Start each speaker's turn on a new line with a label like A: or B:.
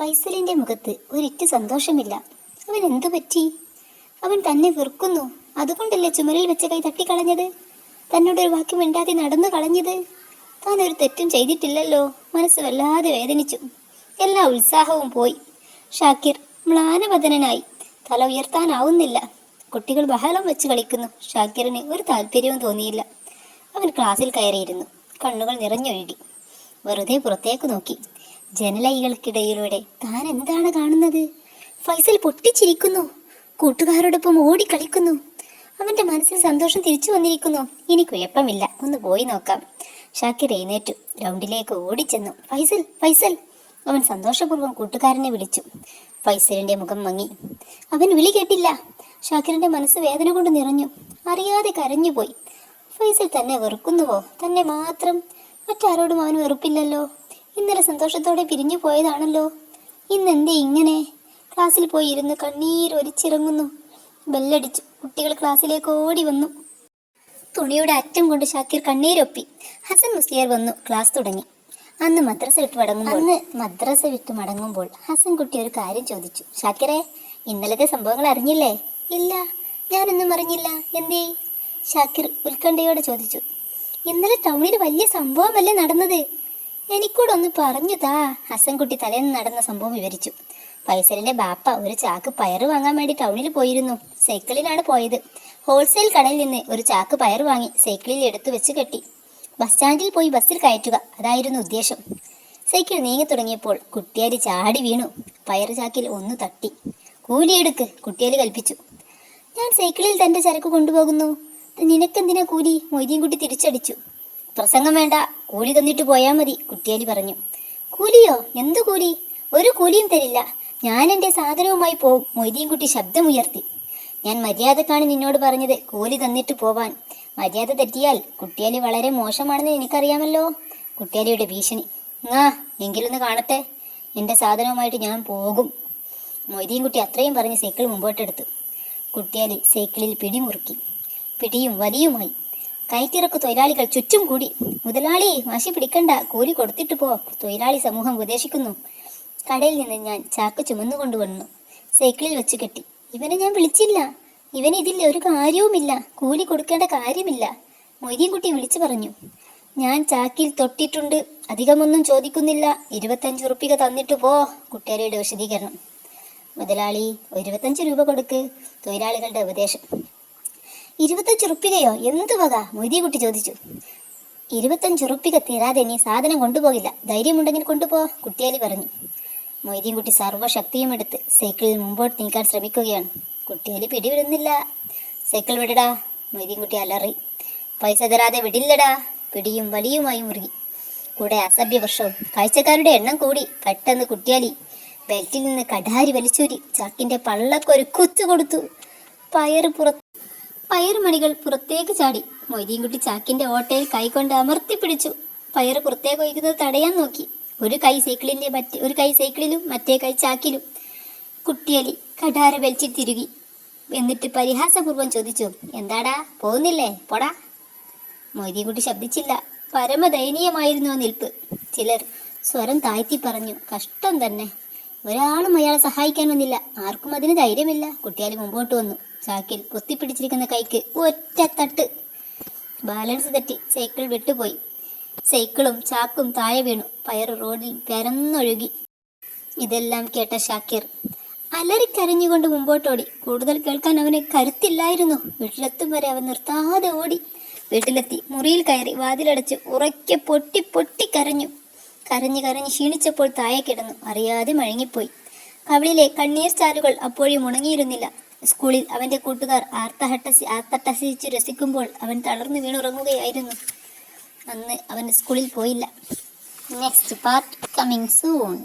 A: ഫൈസലിന്റെ മുഖത്ത് ഒരിറ്റ് സന്തോഷമില്ല. അവൻ എന്തു പറ്റി? അവൻ തന്നെ വെറുക്കുന്നു. അതുകൊണ്ടല്ലേ ചുമരിൽ വെച്ച കൈ തട്ടിക്കളഞ്ഞത്? തന്നോട് ഒരു വാക്ക് മിണ്ടാതെ നടന്നു കളഞ്ഞത്? താൻ ഒരു തെറ്റും ചെയ്തിട്ടില്ലല്ലോ. മനസ്സ് വല്ലാതെ വേദനിച്ചു. എല്ലാ ഉത്സാഹവും പോയി. ഷാക്കിർ മ്ലാനവദനായി തല ഉയർത്താനാവുന്നില്ല. കുട്ടികൾ ബഹളം വെച്ച് കളിക്കുന്നു. ഷാക്കിറിന് ഒരു താല്പര്യവും തോന്നിയില്ല. അവൻ ക്ലാസ്സിൽ കയറിയിരുന്നു. കണ്ണുകൾ നിറഞ്ഞൊഴുകി. വെറുതെ പുറത്തേക്ക് നോക്കി. ജനലൈകൾക്കിടയിലൂടെ താൻ എന്താണ് കാണുന്നത്? ഫൈസൽ പൊട്ടിച്ചിരിക്കുന്നു. കൂട്ടുകാരോടൊപ്പം ഓടിക്കളിക്കുന്നു അവന്റെ മനസ്സിൽ സന്തോഷം തിരിച്ചു വന്നിരിക്കുന്നു. ഇനി കുഴപ്പമില്ല. ഒന്ന് പോയി നോക്കാം. ഷാക്കിർ എഴുന്നേറ്റു. ഗ്രൗണ്ടിലേക്ക് ഓടിച്ചെന്നു. ഫൈസൽ ഫൈസൽ. അവൻ സന്തോഷപൂർവം കൂട്ടുകാരനെ വിളിച്ചു. ഫൈസലിന്റെ മുഖം മങ്ങി. അവൻ വിളി കേട്ടില്ല. ഷാക്കിറിന്റെ മനസ്സ് വേദന കൊണ്ട് നിറഞ്ഞു. അറിയാതെ കരഞ്ഞുപോയി. ഫൈസൽ തന്നെ വെറുക്കുന്നുവോ? തന്നെ മാത്രം. മറ്റാരോടും അവൻ വെറുപ്പില്ലല്ലോ. ഇന്നലെ സന്തോഷത്തോടെ പിരിഞ്ഞു പോയതാണല്ലോ. ഇന്നെന്തേ ഇങ്ങനെ? ക്ലാസ്സിൽ പോയി ഇരുന്ന് കണ്ണീർ ഒലിച്ചിറങ്ങുന്നു. ബെല്ലടിച്ചു. കുട്ടികൾ ക്ലാസ്സിലേക്ക് ഓടി വന്നു. തുണിയുടെ അറ്റം കൊണ്ട് ഷാക്കിർ കണ്ണീരൊപ്പി. ഹസൻ മുസ്ലിയാർ വന്നു. ക്ലാസ് തുടങ്ങി. അന്ന് മദ്രസ വിട്ട് മടങ്ങുമ്പോൾ അന്ന് മദ്രസ വിട്ട് മടങ്ങുമ്പോൾ ഹസൻ കുട്ടി ഒരു കാര്യം ചോദിച്ചു. ഷാക്കിറെ ഇന്നലത്തെ സംഭവങ്ങൾ അറിഞ്ഞില്ലേ? ഇല്ല. ഞാനൊന്നും അറിഞ്ഞില്ല. എന്തേ? ഷാക്കിർ ഉത്കണ്ഠയോടെ ചോദിച്ചു. ഇന്നലെ ടൗണിൽ വലിയ സംഭവമല്ലേ നടന്നത്? എനിക്കൂടെ ഒന്ന് പറഞ്ഞു താ ഹസൻകുട്ടി തലേന്ന് നടന്ന സംഭവം വിവരിച്ചു. ഫൈസലിന്റെ ബാപ്പ ഒരു ചാക്ക് പയറ് വാങ്ങാൻ വേണ്ടി ടൗണിൽ പോയിരുന്നു. സൈക്കിളിലാണ് പോയത്. ഹോൾസെയിൽ കടയിൽ നിന്ന് ഒരു ചാക്ക് പയർ വാങ്ങി സൈക്കിളിൽ എടുത്തു വെച്ച് കെട്ടി. ബസ് സ്റ്റാൻഡിൽ പോയി ബസ്സിൽ കയറ്റുക. അതായിരുന്നു ഉദ്ദേശം. സൈക്കിൾ നീങ്ങി തുടങ്ങിയപ്പോൾ കുട്ടിയാരി ചാടി വീണു. പയറ് ചാക്കിൽ ഒന്ന് തട്ടി. കൂലിയെടുക്ക് കുട്ടിയാലി കൽപ്പിച്ചു. ഞാൻ സൈക്കിളിൽ തന്റെ ചരക്ക് കൊണ്ടുപോകുന്നു. നിനക്കെന്തിനാ കൂലി? മൊയ്തീൻകുട്ടി തിരിച്ചടിച്ചു. പ്രസംഗം വേണ്ട. കൂലി തന്നിട്ട് പോയാൽ മതി കുട്ടിയാലി പറഞ്ഞു. കൂലിയോ? എന്തു കൂലി? ഒരു കൂലിയും തരില്ല. ഞാൻ എന്റെ സാധനവുമായി പോകും മൊയ്തീൻ കുട്ടി ശബ്ദമുയർത്തി. ഞാൻ മര്യാദക്കാണ് നിന്നോട് പറഞ്ഞത് കൂലി തന്നിട്ട് പോവാൻ. മര്യാദ തെറ്റിയാൽ കുട്ടിയാലി വളരെ മോശമാണെന്ന് എനിക്കറിയാമല്ലോ. കുട്ടിയാലിയുടെ ഭീഷണി. ആ എങ്കിലൊന്ന് കാണട്ടെ. എന്റെ സാധനവുമായിട്ട് ഞാൻ പോകും. മൊയ്തീൻ കുട്ടി അത്രയും പറഞ്ഞ് സൈക്കിൾ മുമ്പോട്ടെടുത്തു. കുട്ടിയാലി സൈക്കിളിൽ പിടിമുറുക്കി. പിടിയും വലിയുമായി കയറ്റിറക്ക് തൊഴിലാളികൾ ചുറ്റും കൂടി. മുതലാളി വാശി പിടിക്കണ്ട കൂലി കൊടുത്തിട്ട് പോ തൊഴിലാളി സമൂഹം ഉപദേശിക്കുന്നു. കടയിൽ നിന്ന് ഞാൻ ചാക്ക് ചുമന്നു കൊണ്ടുവന്നു. സൈക്കിളിൽ വെച്ച് കെട്ടി. ഇവനെ ഞാൻ വിളിച്ചില്ല. ഇവന് ഇതിൽ ഒരു കാര്യവുമില്ല. കൂലി കൊടുക്കേണ്ട കാര്യമില്ല. മൊയ്തീൻകുട്ടി വിളിച്ചു പറഞ്ഞു. ഞാൻ ചാക്കിൽ തൊട്ടിട്ടുണ്ട്. അധികമൊന്നും ചോദിക്കുന്നില്ല. ഇരുപത്തഞ്ച് ഉറുപ്പിക തന്നിട്ട് പോ കുട്ടിയാലിയുടെ വിശദീകരണം. മുതലാളി ഇരുപത്തഞ്ച് രൂപ കൊടുക്ക്. തൊഴിലാളികളുടെ ഉപദേശം. ഇരുപത്തഞ്ച് റുപ്പികയോ എന്ത് വക? മൊയ്തീകുട്ടി ചോദിച്ചു. ഇരുപത്തഞ്ച് റുപ്പിക തീരാതെ നീ സാധനം കൊണ്ടുപോകില്ല. ധൈര്യമുണ്ടെങ്കിൽ കൊണ്ടുപോ കുട്ടിയാലി പറഞ്ഞു. മൊയ്തീൻകുട്ടി സർവശക്തിയും എടുത്ത് സൈക്കിളിൽ മുമ്പോട്ട് നീക്കാൻ ശ്രമിക്കുകയാണ്. കുട്ടിയാലി പിടിവിടുന്നില്ല. സൈക്കിൾ വിടടാ. മൊയ്തീൻകുട്ടി അലറി. പൈസ തരാതെ വിടില്ലടാ. പിടിയും വലിയുമായി മുറുകി. കൂടെ അസഭ്യവർഷവും കാഴ്ചക്കാരുടെ എണ്ണം കൂടി. പെട്ടെന്ന് കുട്ടിയാലി ബെൽറ്റിൽ നിന്ന് കടാരി വലിച്ചൂരി. ചാക്കിന്റെ പള്ളക്കൊരു കുത്തു കൊടുത്തു. പയറ് പുറത്ത് പയറുമണികൾ പുറത്തേക്ക് ചാടി മൊയ്തീൻകുട്ടി ചാക്കിന്റെ ഓട്ടയിൽ കൈകൊണ്ട് അമർത്തി പിടിച്ചു. പയറ് പുറത്തേക്ക് ഒഴിക്കുന്നത് തടയാൻ നോക്കി. ഒരു കൈ സൈക്കിളിന്റെ മറ്റേ ഒരു കൈ സൈക്കിളിലും മറ്റേ കൈ ചാക്കിലും. കുട്ടിയലി കടാര വലിച്ചു തിരുകി. എന്നിട്ട് പരിഹാസപൂർവം ചോദിച്ചു എന്താടാ പോകുന്നില്ലേ? പോടാ. മൊയ്തീൻകുട്ടി ശബ്ദിച്ചില്ല. പരമദയനീയമായിരുന്നു ആ നിൽപ്പ്. ചിലർ സ്വരം താഴ്ത്തി പറഞ്ഞു കഷ്ടം തന്നെ. ഒരാളും അയാളെ സഹായിക്കാൻ വന്നില്ല ആർക്കും അതിന് ധൈര്യമില്ല. കുട്ടിയാലി മുമ്പോട്ട് വന്നു. ചാക്കിൽ കുത്തിപ്പിടിച്ചിരിക്കുന്ന കൈക്ക് ഒറ്റ തട്ട്. ബാലൻസ് തെറ്റി സൈക്കിൾ വിട്ടുപോയി. സൈക്കിളും ചാക്കും താഴെ വീണു. പയർ റോഡിൽ പരന്നൊഴുകി ഇതെല്ലാം കേട്ട ഷാക്കിർ അലറിക്കരഞ്ഞുകൊണ്ട് മുമ്പോട്ടോടി. കൂടുതൽ കേൾക്കാൻ അവന് കരുത്തില്ലായിരുന്നു. വീട്ടിലെത്തും വരെ അവൻ നിർത്താതെ ഓടി. വീട്ടിലെത്തി. മുറിയിൽ കയറി വാതിലടച്ച് ഉറക്കെ പൊട്ടി പൊട്ടി കരഞ്ഞു. കരഞ്ഞു കരഞ്ഞ് ക്ഷീണിച്ചപ്പോൾ താഴെ കിടന്നു. അറിയാതെ മഴങ്ങിപ്പോയി. കവിളിലെ കണ്ണീർ ചാലുകൾ അപ്പോഴും ഉണങ്ങിയിരുന്നില്ല. സ്കൂളിൽ അവന്റെ കൂട്ടുകാർ ആർത്തഹട്ടസി ആർത്തട്ടസിച്ച് രസിക്കുമ്പോൾ അവൻ തളർന്നു വീണുറങ്ങുകയായിരുന്നു അന്ന് അവൻ സ്കൂളിൽ പോയില്ല. Next part coming soon